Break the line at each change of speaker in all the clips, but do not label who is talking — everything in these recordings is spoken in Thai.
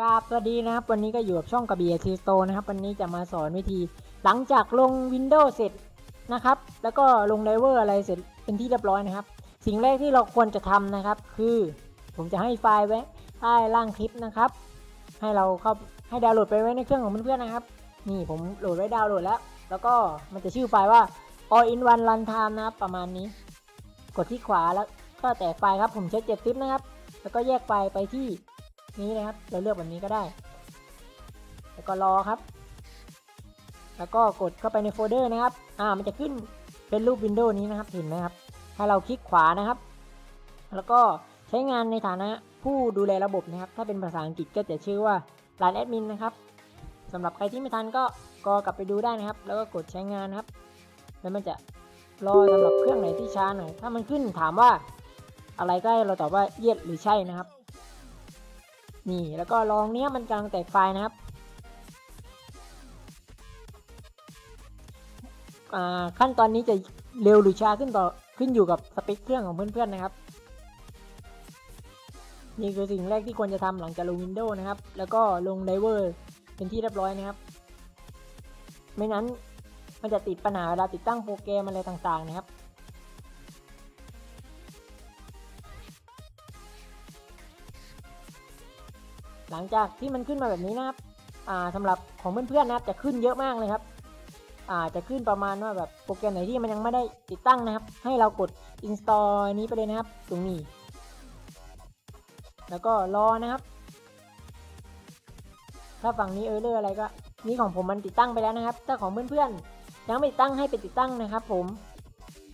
กราบสวัสดีนะครับวันนี้ก็อยู่กับช่องกระบี่ทีสโตนะครับวันนี้จะมาสอนวิธีหลังจากลง Windows เสร็จนะครับ แล้วก็ลงไดเวอร์อะไรเสร็จเป็นที่เรียบร้อยนะครับ สิ่งแรกที่เราควรจะทำนะครับ คือผมจะให้ไฟล์ไว้ใต้ล่างคลิปนะครับ ให้เราเข้าให้ดาวน์โหลดไปไว้ในเครื่องของเพื่อนๆนะครับ นี่ผมโหลดไว้ดาวน์โหลดแล้ว แล้วก็มันจะชื่อไฟล์ว่า all in one runtime นะครับประมาณนี้ กดที่ขวาแล้วก็แตกไฟล์ครับผมใช้7ซิปนะครับ แล้วก็แยกไฟล์ไปที่ นี้นะครับ เราเลือกแบบนี้ก็ได้ แล้วก็รอครับ แล้วก็กดเข้าไปในโฟลเดอร์นะครับ อ่า มันจะขึ้นเป็นรูปวินโดว์นี้นะครับ เห็นไหมครับ ให้เราคลิกขวานะครับ แล้วก็ใช้งานในฐานะผู้ดูแลระบบนะครับ ถ้าเป็นภาษาอังกฤษก็จะชื่อว่าร้านแอดมินนะครับสำหรับใครที่ไม่ทันก็กอกลับไปดูได้นะครับ แล้วก็กดใช้งานนะครับ แล้วมันจะรอสำหรับเครื่องไหนที่ช้าหน่อย ถ้ามันขึ้นถามว่าอะไรก็ให้เราตอบว่าเย็ดหรือใช่นะครับ นี่แล้วก็ลองเนี้ยมันกำลังแตกไฟนะครับขั้นตอนนี้จะเร็วหรือช้าขึ้นต่อขึ้นอยู่กับสเปคเครื่องของเพื่อนๆนะครับ นี่คือสิ่งแรกที่ควรจะทำหลังจากลง Windows นะครับ แล้วก็ลงไดเวอร์เป็นที่เรียบร้อยนะครับ ไม่นั้นมันจะติดปัญหาเวลาติดตั้งโปรแกรมอะไรต่างๆนะครับ หลังจากที่มันขึ้นมาแบบนี้นะครับอ่าสำหรับของเพื่อนๆนะครับ จะขึ้นเยอะมากเลยครับอ่าจะขึ้นประมาณว่าแบบโปรแกรมไหนที่มันยังไม่ได้ติดตั้งนะครับ ให้เรากด install นี้ไปเลยนะครับ ตรงนี้ แล้วก็รอนะครับ ถ้าฝั่งนี้เออร์เลอร์อะไรก็นี่ของผมมันติดตั้งไปแล้วนะครับ ถ้าของเพื่อนๆยังไม่ติดตั้งให้ไปติดตั้งนะครับ ผม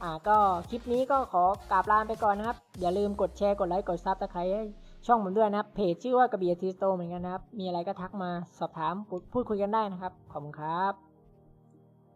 อ่าก็คลิปนี้ก็ขอกราบลาไปก่อนนะครับ อย่าลืมกดแชร์กดไลค์กดซับสไครต์ ช่องผมด้วยนะครับ เพจชื่อว่ากระบี่ทีสโตเหมือนกันนะครับ มีอะไรก็ทักมาสอบถามพูดคุยกันได้นะครับ ขอบคุณครับ